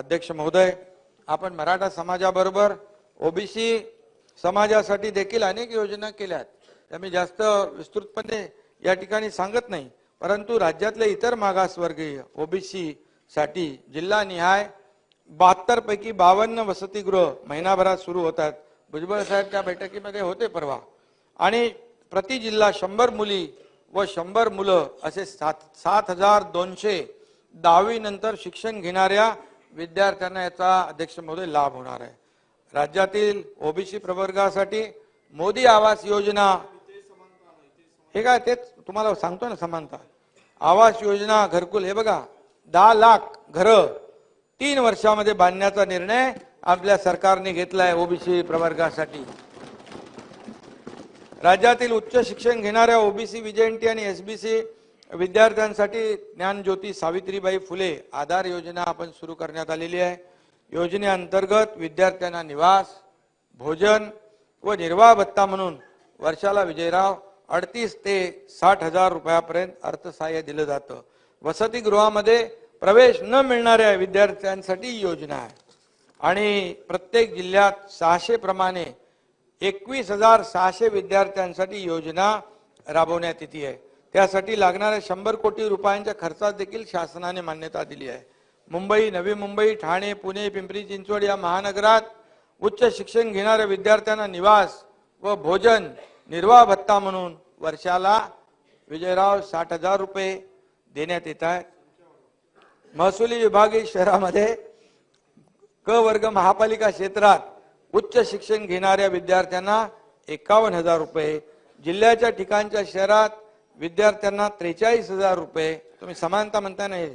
अध्यक्ष महोदय आपण मराठा समाजाबरोबर ओबीसी समाजासाठी देखील अनेक योजना केल्यात. त्या मी जास्त विस्तृतपणे या ठिकाणी सांगत नाही परंतु राज्यातले इतर मागासवर्गीय ओबीसी साठी जिल्हा निहाय बहात्तर पैकी बावन्न वसतिगृह महिनाभरात सुरू होतात. भुजबळ साहेब त्या बैठकीमध्ये होते परवा. आणि प्रति जिल्हा शंभर मुली व शंभर मुलं असे सात सात हजार दोनशे दहावी नंतर शिक्षण घेणाऱ्या विद्यार्थ्यांना याचा अध्यक्ष महोदय लाभ होणार आहे. राज्यातील ओबीसी प्रवर्गासाठी मोदी आवास योजना हे काय तेच तुम्हाला सांगतो ना समानता. आवास योजना घरकुल हे बघा दहा लाख घरं तीन वर्षामध्ये बांधण्याचा निर्णय आपल्या सरकारने घेतलाय ओबीसी प्रवर्गासाठी. राज्यातील उच्च शिक्षण घेणाऱ्या ओबीसी विजयंती आणि एसबीसी विद्यार्थ्यांसाठी ज्ञानज्योती सावित्रीबाई फुले आधार योजना आपण सुरू करण्यात आलेली आहे. योजनेअंतर्गत विद्यार्थ्यांना निवास भोजन व निर्वाह भत्ता म्हणून वर्षाला विजयराव अडतीस ते साठ हजार रुपयापर्यंत अर्थसहाय्य दिलं जातं. वसतिगृहामध्ये प्रवेश न मिळणाऱ्या विद्यार्थ्यांसाठी योजना आहे. आणि प्रत्येक जिल्ह्यात सहाशे प्रमाणे एकवीस हजार सहाशे विद्यार्थ्यांसाठी योजना राबवण्यात येते आहे. त्यासाठी लागणाऱ्या शंभर कोटी रुपयांच्या खर्चात देखील शासनाने मान्यता दिली आहे. मुंबई नवी मुंबई ठाणे पुणे पिंपरी चिंचवड या महानगरात उच्च शिक्षण घेणाऱ्या विद्यार्थ्यांना निवास व भोजन निर्वाह भत्ता म्हणून वर्षाला विजयराव साठ हजार रुपये देण्यात येत आहेत महसुली विभागीय शहरामध्ये क वर्ग महापालिका क्षेत्रात उच्च शिक्षण घेणाऱ्या विद्यार्थ्यांना एकावन्न हजार रुपये जिल्ह्याच्या ठिकाणच्या शहरात विद्यार्थ्यांना त्रेचाळीस हजार रुपये तुम्ही समानता म्हणता नाही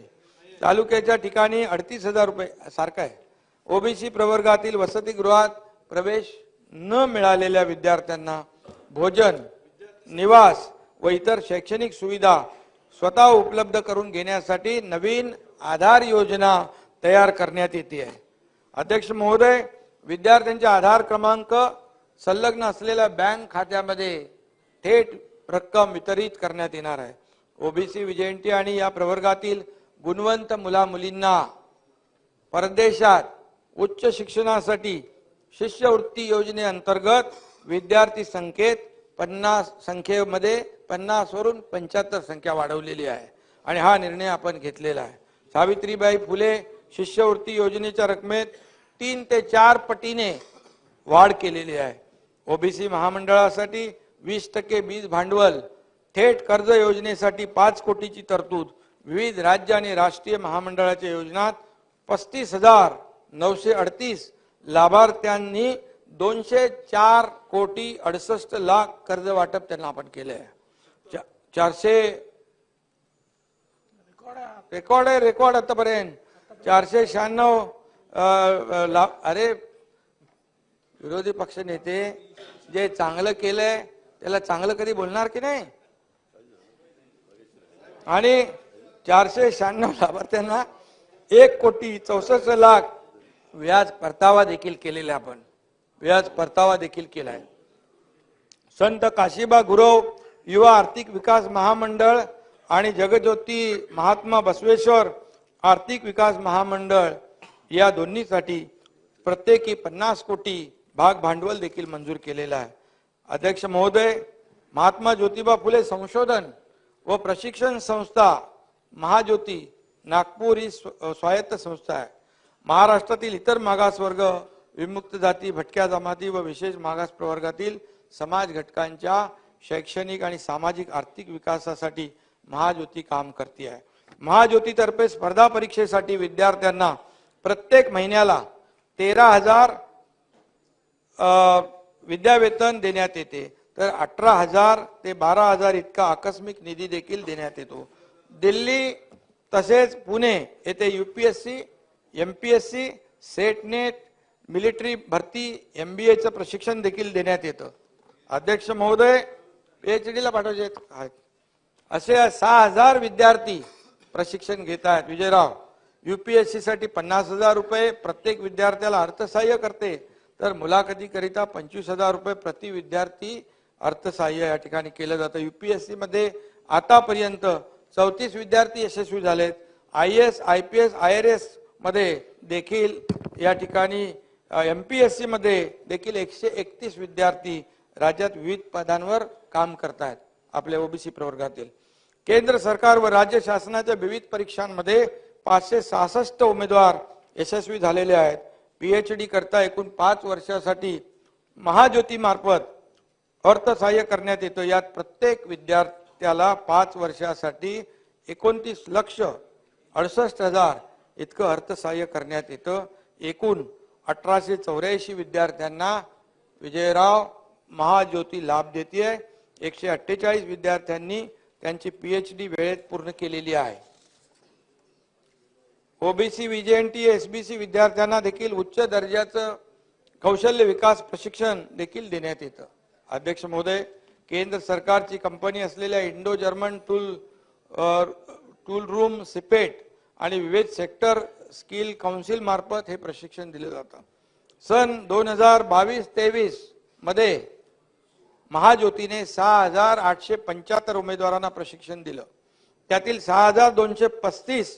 तालुक्याच्या ठिकाणी अडतीस हजार रुपये सारखं आहे. ओबीसी प्रवर्गातील वसतिगृहात प्रवेश न मिळालेल्या विद्यार्थ्यांना भोजन निवास व इतर शैक्षणिक सुविधा स्वतः उपलब्ध करून घेण्यासाठी नवीन आधार योजना तयार करण्यात येते आहे. अध्यक्ष महोदय विद्यार्थ्यांचे आधार क्रमांक संलग्न असलेल्या बँक खात्यामध्ये थेट रक्कम वितरित करण्यात येणार आहे. ओबीसी विजयंती आणि या प्रवर्गातील गुणवंत मुला मुलींना परदेशात उच्च शिक्षणासाठी शिष्यवृत्ती योजनेअंतर्गत विद्यार्थी संख्येत पन्नास संख्येमध्ये पन्नासवरून पंच्याहत्तर संख्या वाढवलेली आहे आणि हा निर्णय आपण घेतलेला आहे. सावित्रीबाई फुले शिष्यवृत्ती योजनेच्या रकमेत तीन ते चार पटीने वाढ केलेली आहे. ओबीसी महामंडळासाठी वीस टक्के बीज भांडवल थेट कर्ज योजनेसाठी पाच कोटीची तरतूद विविध राज्य आणि राष्ट्रीय महामंडळाच्या योजनात पस्तीस हजार नऊशे अडतीस लाभार्थ्यांनी दोनशे चार कोटी अडसष्ट लाख कर्ज वाटप त्यांना आपण केलं आहे चारशे रेकॉर्ड आहे रेकॉर्ड आतापर्यंत. चारशे शहाण्णव ला अरे विरोधी पक्ष नेते जे चांगलं केलंय त्याला चांगलं कधी बोलणार की नाही? आणि चारशे शहाण्णव लाभार्थ्यांना एक कोटी चौसष्ट लाख व्याज परतावा देखील केलेला आहे आपण. व्याज परतावा देखील केलाय. संत काशीबा गुरव युवा आर्थिक विकास महामंडळ आणि जगज्योती महात्मा बसवेश्वर आर्थिक विकास महामंडळ या दोन्हीसाठी प्रत्येकी पन्नास कोटी भाग भांडवल देखील मंजूर केलेलं आहे. अध्यक्ष महोदय महात्मा ज्योतिबा फुले संशोधन व प्रशिक्षण संस्था महाज्योती नागपूर ही स्व- स्वायत्त संस्था आहे. महाराष्ट्रातील इतर मागासवर्ग विमुक्त जाती भटक्या जमाती व विशेष मागास प्रवर्गातील समाज घटकांच्या शैक्षणिक आणि सामाजिक आर्थिक विकासासाठी महाज्योती काम करते आहे महाज्योतीतर्फे स्पर्धा परीक्षेसाठी विद्यार्थ्यांना प्रत्येक महिन्याला तेरा हजार विद्यावेतन देण्यात येते. तर अठरा हजार ते बारा हजार इतका आकस्मिक निधी देखील देण्यात येतो. दिल्ली तसेच पुणे येथे U P S C M P S C SET SET NET military भरती एम बी एचं प्रशिक्षण देखील देण्यात येतं. अध्यक्ष महोदय पी एच डीला पाठवायचे आहेत असे सहा हजार विद्यार्थी प्रशिक्षण घेत आहेत विजयराव यू पी एस सीसाठी पन्नास हजार रुपये प्रत्येक विद्यार्थ्याला अर्थसहाय्य करते. तर मुलाखतीकरिता पंचवीस हजार रुपये प्रति विद्यार्थी अर्थसहाय्य या ठिकाणी केलं जातं. यू पी एसमध्ये आतापर्यंत चौतीस विद्यार्थी यशस्वी झालेत. I S I P S I R एसमध्ये देखील या ठिकाणी एम पी एस सी मध्ये देखील एकशे एकतीस विद्यार्थी राज्यात विविध पदांवर काम करतायत आपल्या ओबीसी प्रवर्गातील. केंद्र सरकार व राज्य शासनाच्या विविध परीक्षांमध्ये पाचशे सहासष्ट उमेदवार यशस्वी झालेले आहेत. पीएचडी करता एकूण पाच वर्षासाठी महाज्योती मार्फत अर्थसहाय्य करण्यात येतं. यात प्रत्येक विद्यार्थ्याला पाच वर्षासाठी एकोणतीस लक्ष अडसष्ट हजार इतकं अर्थसहाय्य करण्यात येतं. एकूण अठराशे चौऱ्याऐंशी विद्यार्थ्यांना विजयराव महाज्योती लाभ देते आहे एकशे अठ्ठेचाळीस विद्यार्थ्यांनी त्यांची पीएचडी वेळेत पूर्ण केलेली आहे. ओबीसी विजेएनटी एसबीसी विद्यार्थ्यांना देखील उच्च दर्जाचं कौशल्य विकास प्रशिक्षण देखील देण्यात येतं. अध्यक्ष महोदय केंद्र सरकारची कंपनी असलेल्या Indo German tool tool room CIPET आणि विविध सेक्टर स्किल काउन्सिल मार्फत हे प्रशिक्षण दिलं जातं. सन दोन हजार बावीस तेवीसमध्ये महाज्योतीने सहा हजार आठशे पंच्याहत्तर उमेदवारांना प्रशिक्षण दिलं. त्यातील सहा हजार दोनशे पस्तीस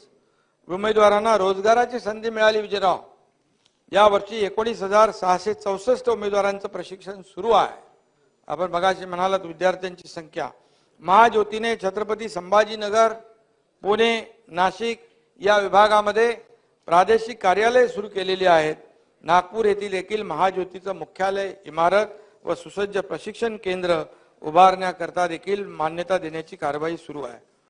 उमेदवारांना रोजगाराची संधी मिळाली विजयराव. यावर्षी एकोणीस हजार सहाशे चौसष्ट उमेदवारांचं प्रशिक्षण सुरू आहे. आपण बघाशी म्हणालात विद्यार्थ्यांची संख्या. महाज्योतीने छत्रपती संभाजीनगर पुणे नाशिक या विभागामध्ये प्रादेशिक कार्यालय सुरू केलेली आहेत. नागपूर येथील देखील महाज्योतीचं मुख्यालय इमारत व सुसज्ज प्रशिक्षण केंद्र उभारण्याकरता देखील मान्यता देण्याची कारवाई सुरू आहे.